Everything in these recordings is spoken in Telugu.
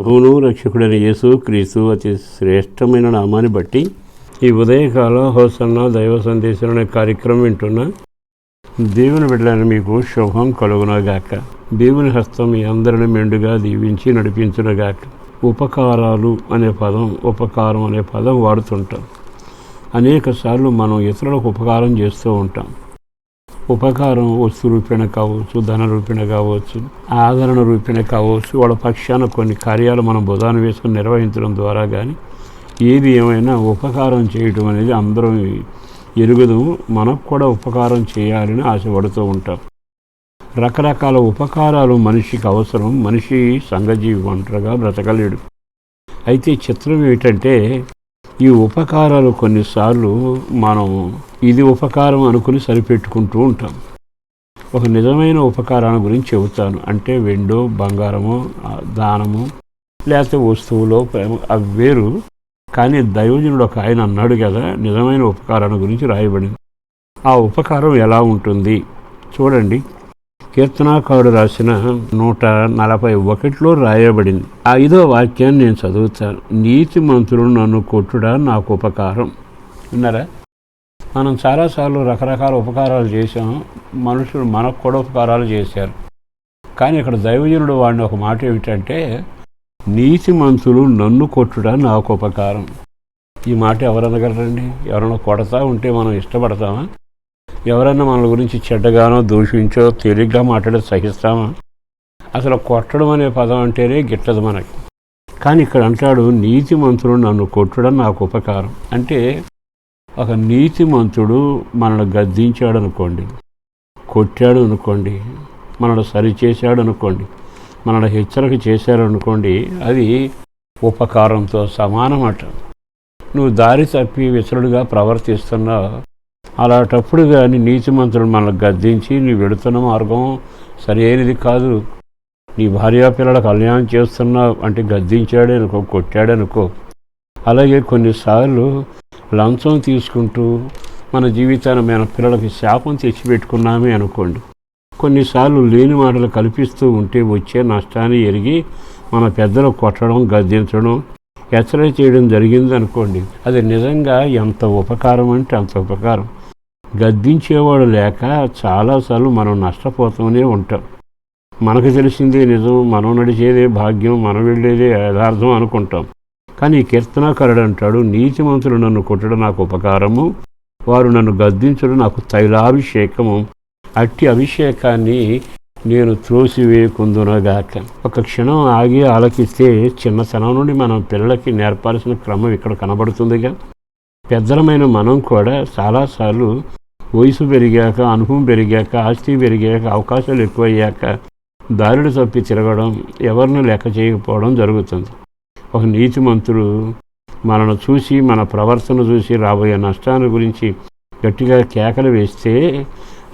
ప్రభువును రక్షకుడైన యేసు క్రీస్తు అతి శ్రేష్టమైన నామాన్ని బట్టి ఈ ఉదయకాల హోసన్న దైవ సందేశం అనే కార్యక్రమం వింటున్న దేవుని బిడ్డలను మీకు శుభం కలుగునగాక. దేవుని హస్తం మీ అందరిని మెండుగా దీవించి నడిపించునగాక. ఉపకారాలు అనే పదం ఉపకారం అనే పదం వాడుతుంటాం. అనేక సార్లు మనం ఇతరులకు ఉపకారం చేస్తూ ఉంటాం. ఉపకారం వస్తు రూపేణ కావచ్చు ధన రూపేణ కావచ్చు ఆదరణ రూపేణ కావచ్చు వాళ్ళ పక్షాన కొన్ని కార్యాలు మనం బుధాన వేసుకుని నిర్వహించడం ద్వారా కానీ ఏది ఏమైనా ఉపకారం చేయటం అనేది అందరం ఎరుగుదు మనకు కూడా ఉపకారం చేయాలని ఆశపడుతూ ఉంటాం. రకరకాల ఉపకారాలు మనిషికి అవసరం మనిషి సంఘజీవి ఒంటరిగా బ్రతకలేడు. అయితే చిత్రం ఏమిటంటే ఈ ఉపకారాలు కొన్నిసార్లు మనం ఇది ఉపకారం అనుకుని సరిపెట్టుకుంటూ ఉంటాం. ఒక నిజమైన ఉపకారాన్ని గురించి చెబుతాను. అంటే వెండో బంగారము దానము లేకపోతే వస్తువులో ప్రేమ అవి వేరు. కానీ దైవజనుడు ఒక ఆయన అన్నాడు కదా నిజమైన ఉపకారాన్ని గురించి రాయబడింది. ఆ ఉపకారం ఎలా ఉంటుంది? చూడండి. కీర్తనాకారుడు రాసిన నూట నలభై ఒకటిలో రాయబడింది. ఆ ఐదో వాక్యాన్ని నేను చదువుతాను. నీతి మంత్రులు నన్ను కొట్టుడా నాకు ఉపకారం. విన్నారా? మనం చాలాసార్లు రకరకాల ఉపకారాలు చేసాం మనుషులు మనకు కూడా ఉపకారాలు చేశారు. కానీ ఇక్కడ దైవజనుడు వాడిని ఒక మాట ఏమిటంటే నీతి మంతులు నన్ను కొట్టుడా నాకు ఉపకారం. ఈ మాట ఎవరనగలరండి? ఎవరైనా కొడతా ఉంటే మనం ఇష్టపడతామా? ఎవరైనా మన గురించి చెడ్డగానో దూషించో తేలిగ్గా మాట్లాడే సహిస్తామా? అసలు కొట్టడం అనే పదం అంటేనే గిట్టదు మనకి. కానీ ఇక్కడ అంటాడు నీతిమంతుడు నన్ను కొట్టడం నాకు ఉపకారం. అంటే ఒక నీతిమంతుడు మనల్ని గద్దించాడు అనుకోండి కొట్టాడు అనుకోండి మనల్ని సరిచేశాడు అనుకోండి మనల్ని హెచ్చరిక చేశాడు అనుకోండి అది ఉపకారంతో సమానమాట. నువ్వు దారి తప్పి విసరుడుగా ప్రవర్తిస్తున్నావు అలాంటప్పుడు కానీ నీతిమంతుడు మనల్ని గద్దించి నీ విడుతున్న మార్గం సరైనది కాదు. నీ భార్యా పిల్లలకు కళ్యాణం చేస్తున్నావు అంటే గద్దించాడే అనుకో అలాగే కొన్నిసార్లు లంచం తీసుకుంటూ మన జీవితాన్ని మన పిల్లలకి శాపం తెచ్చిపెట్టుకున్నామే అనుకోండి. కొన్నిసార్లు లేని మాటలు కల్పిస్తూ ఉంటే వచ్చే నష్టాన్ని ఎరిగి మన పెద్దలు కొట్టడం గద్దించడం హెచ్చరిక చేయడం జరిగింది అనుకోండి అది నిజంగా ఎంత ఉపకారం అంటే అంత ఉపకారం. గద్దించేవాడు లేక చాలాసార్లు మనం నష్టపోతూనే ఉంటాం. మనకు తెలిసిందే నిజం మనం నడిచేదే భాగ్యం మనం వెళ్ళేదే యథార్థం అనుకుంటాం. కానీ ఈ కీర్తనాకారుడు అంటాడు నీతిమంతులు నన్ను కొట్టడం నాకు ఉపకారము వారు నన్ను గద్దించడం నాకు తైలాభిషేకము. అట్టి అభిషేకాన్ని నేను త్రోసివేయకుందునగాక ఒక క్షణం ఆగి ఆలకిస్తే చిన్నతనం నుండి మనం పిల్లలకి నేర్పాల్సిన క్రమం ఇక్కడ కనబడుతుందిగా. పెద్దలమైన మనం కూడా చాలాసార్లు వయసు పెరిగాక అనుభవం పెరిగాక ఆస్తి పెరిగాక అవకాశాలు ఎక్కువయ్యాక దారుడు తప్పి తిరగడం ఎవరిని లెక్క చేయకపోవడం జరుగుతుంది. ఒక నీతిమంతుడు మనను చూసి మన ప్రవర్తన చూసి రాబోయే నష్టాన్ని గురించి గట్టిగా కేకలు వేస్తే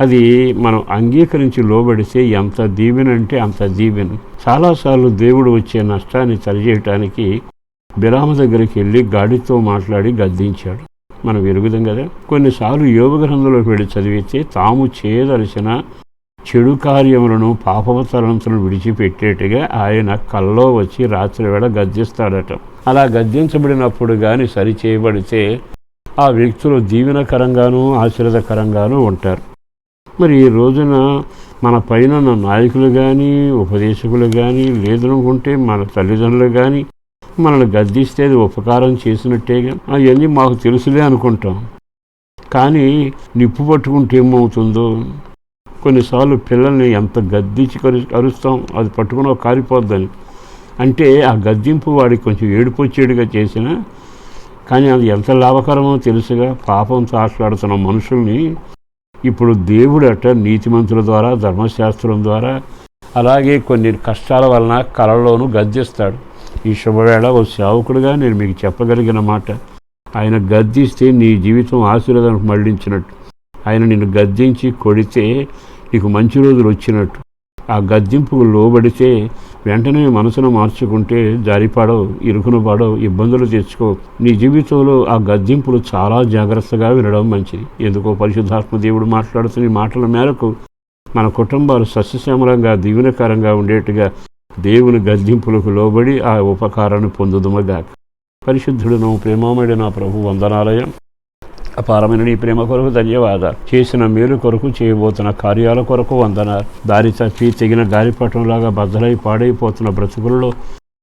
అది మనం అంగీకరించి లోబడితే ఎంత దీవెన అంటే అంత దీవెన. చాలాసార్లు దేవుడు వచ్చే నష్టాన్ని సరిచేయటానికి బిరామ దగ్గరికి వెళ్ళి గాడితో మాట్లాడి గద్దించాడు. మనం ఎరుగుదాం కదా. కొన్నిసార్లు యోగగ్రంథంలో వెళ్ళి చదివితే తాము చేయదలిచిన చెడు కార్యములను పాపవతలంతులను విడిచిపెట్టేట్టుగా ఆయన కల్లో వచ్చి రాత్రి వేళ గద్దిస్తాడట. అలా గద్దించబడినప్పుడు కానీ సరి చేయబడితే ఆ వ్యక్తులు దీవెనకరంగానూ ఆశీర్వదకరంగానూ ఉంటారు. మరి ఈ రోజున మన పైన ఉన్న నాయకులు కానీ ఉపదేశకులు కానీ లేదనుకుంటే మన తల్లిదండ్రులు కానీ మనల్ని గద్దిస్తే అది ఉపకారం చేసినట్టేగా అవన్నీ మాకు తెలుసులే అనుకుంటాం. కానీ నిప్పు పట్టుకుంటే ఏమవుతుందో? కొన్నిసార్లు పిల్లల్ని ఎంత గద్దించి కరు కరుస్తాం అది పట్టుకుని ఒక కారిపోద్దని. అంటే ఆ గద్దింపు వాడికి కొంచెం ఏడుపొచ్చేడుగా చేసినా కానీ అది ఎంత లాభకరమో తెలుసుగా. పాపంతో ఆటలాడుతున్న మనుషుల్ని ఇప్పుడు దేవుడట నీతిమంతుల ద్వారా ధర్మశాస్త్రం ద్వారా అలాగే కొన్ని కష్టాల వలన కళలోనూ గద్దిస్తాడు. ఈ శుభవేళ ఓ సేవకుడుగా నేను మీకు చెప్పగలిగిన మాట. ఆయన గద్దిస్తే నీ జీవితం ఆశీర్వాదం మళ్ళించినట్టు ఆయన నిన్ను గద్దించి కొడితే నీకు మంచి రోజులు వచ్చినట్టు. ఆ గద్దింపుకు లోబడితే వెంటనే మనసును మార్చుకుంటే జారిపాడవు ఇరుకును పాడవు ఇబ్బందులు తెచ్చుకో నీ జీవితంలో ఆ గద్దింపులు చాలా జాగ్రత్తగా వినడం మంచిది. ఎందుకో పరిశుద్ధాత్మ దేవుడు మాట్లాడుతున్న మాటల మేరకు మన కుటుంబాలు సస్యశ్యామలంగా దీవెనకరంగా ఉండేట్టుగా దేవుని గద్దింపులకు లోబడి ఆ ఉపకారాన్ని పొందుదుమగాక. పరిశుద్ధుడును ప్రేమమడి నా ప్రభు వందనాలయం. అపారమైన నీ ప్రేమ కొరకు ధన్యవాదాలు. చేసిన మేలు కొరకు చేయబోతున్న కార్యాల కొరకు వందనాలు. దారి తప్పి తెగిన గాలిపటంలాగా బద్దలై పాడైపోతున్న బ్రతుకులలో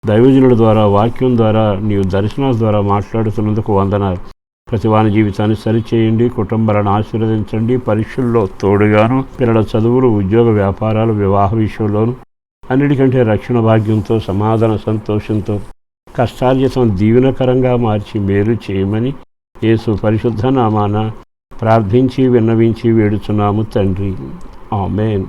దైవజనుల ద్వారా వాక్యం ద్వారా నీవు దర్శనాల ద్వారా మాట్లాడుతున్నందుకు వందనాలు. ప్రతి వాని జీవితాన్ని సరిచేయండి కుటుంబాలను ఆశీర్వదించండి పరీక్షల్లో తోడుగాను పిల్లల చదువులు ఉద్యోగ వ్యాపారాలు వివాహ విషయంలోను అన్నిటికంటే రక్షణ భాగ్యంతో సమాధాన సంతోషంతో కష్టార్జితం దీవెనకరంగా మార్చి మేలు చేయమని యేసు పరిశుద్ధ నామాన ప్రార్థించి విన్నవించి వేడుచున్నాము తండ్రి. ఆమెన్.